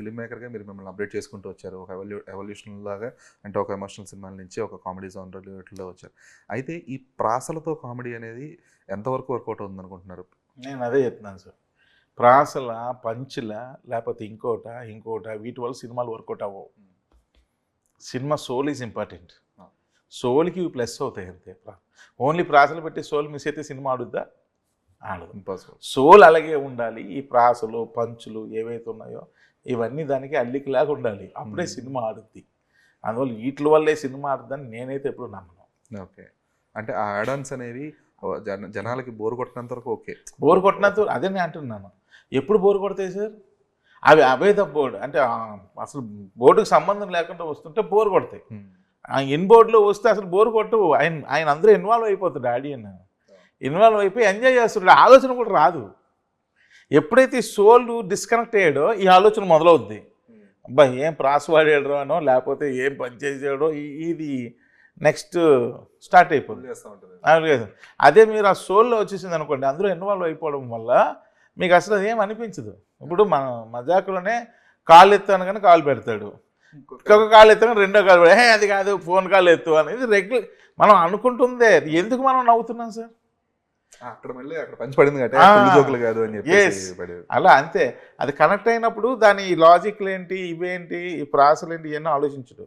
Film మేకర్గా మీరు మిమ్మల్ని update చేసుకుంటూ వచ్చారు. ఒక ఎవల్యూ ఎవల్యూషన్ లాగా అంటే ఒక ఎమోషనల్ సినిమాల నుంచి ఒక కామెడీ జోన్లో వచ్చారు. అయితే ఈ ప్రాసలతో కామెడీ అనేది ఎంతవరకు వర్కౌట్ అవుతుంది అనుకుంటున్నారు నేను అదే చెప్తున్నాను సార్. ప్రాసల పంచుల లేకపోతే ఇంకోట ఇంకోట వీటి వల్ల సినిమాలు వర్కౌట్ అవ్వవు. Cinema soul is important. సోల్కి plus అవుతాయి అంతే. ఓన్లీ ప్రాసలు పెట్టి సోల్ మిస్ అయితే సినిమా ఆడుద్దా? ఆడదు. ఇంపాసిబుల్ సోల్ అలాగే ఉండాలి. ఈ ప్రాసలు పంచులు ఏవైతే ఉన్నాయో ఇవన్నీ దానికి అల్లికలాగా ఉండాలి. అప్పుడే. సినిమా ఆడుద్ది. అందువల్ల వీటి వల్లే సినిమా ఆడుద్దని నేనైతే ఎప్పుడు నమ్మను. ఓకే. అంటే ఆ యాడన్స్ అనేవి జన జనాలకి బోర్ కొట్టినంత వరకు ఓకే. బోర్ కొట్టినంత అదే నేను అంటున్నాను. ఎప్పుడు బోర్ కొడతాయి సార్? అవి అభేద బోర్డు అంటే అసలు బోర్డుకి సంబంధం లేకుండా వస్తుంటే బోర్ కొడతాయి. ఆ ఇన్ బోర్డులో వస్తే అసలు బోర్ కొట్టవు ఆయన ఆయన అందరూ ఇన్వాల్వ్ అయిపోతాడు ఆడియన్. ఇన్వాల్వ్ అయిపోయి ఎంజాయ్ చేస్తున్నాడు ఆలోచన కూడా రాదు. ఎప్పుడైతే ఈ సోల్ డిస్కనెక్ట్ అయ్యాడో ఈ ఆలోచన మొదలవుద్ది. అబ్బా ఏం ప్రాస్ వాడాడో అనో లేకపోతే ఏం పని చేసాడో ఈ- ఇది నెక్స్ట్ స్టార్ట్ అయిపోతుంది అది మీరు ఆ సోల్లో వచ్చేసింది అనుకోండి అందరూ ఇన్వాల్వ్ అయిపోవడం వల్ల మీకు అసలు అది ఏం అనిపించదు. ఇప్పుడు మన మజాకులోనే కాళ్ళు ఎత్తాను కానీ కాలు పెడతాడు. ఇంకొక కాలు ఎత్తాను రెండో కాలు పెడతాడు. అది కాదు ఫోన్ కాల్ ఎత్తు అనేది రెగ్యులర్ మనం అనుకుంటుందే. ఎందుకు మనం నవ్వుతున్నాం సార్? అక్కడ మళ్ళీ అక్కడ పంచి పడింది జోకులు కాదు అని. పడేది అలా అంతే. అది కనెక్ట్ అయినప్పుడు దాని లాజిక్లు ఏంటి ఇవేంటి ఈ ప్రాసలు ఏంటి ఇవన్నీ ఆలోచించడు.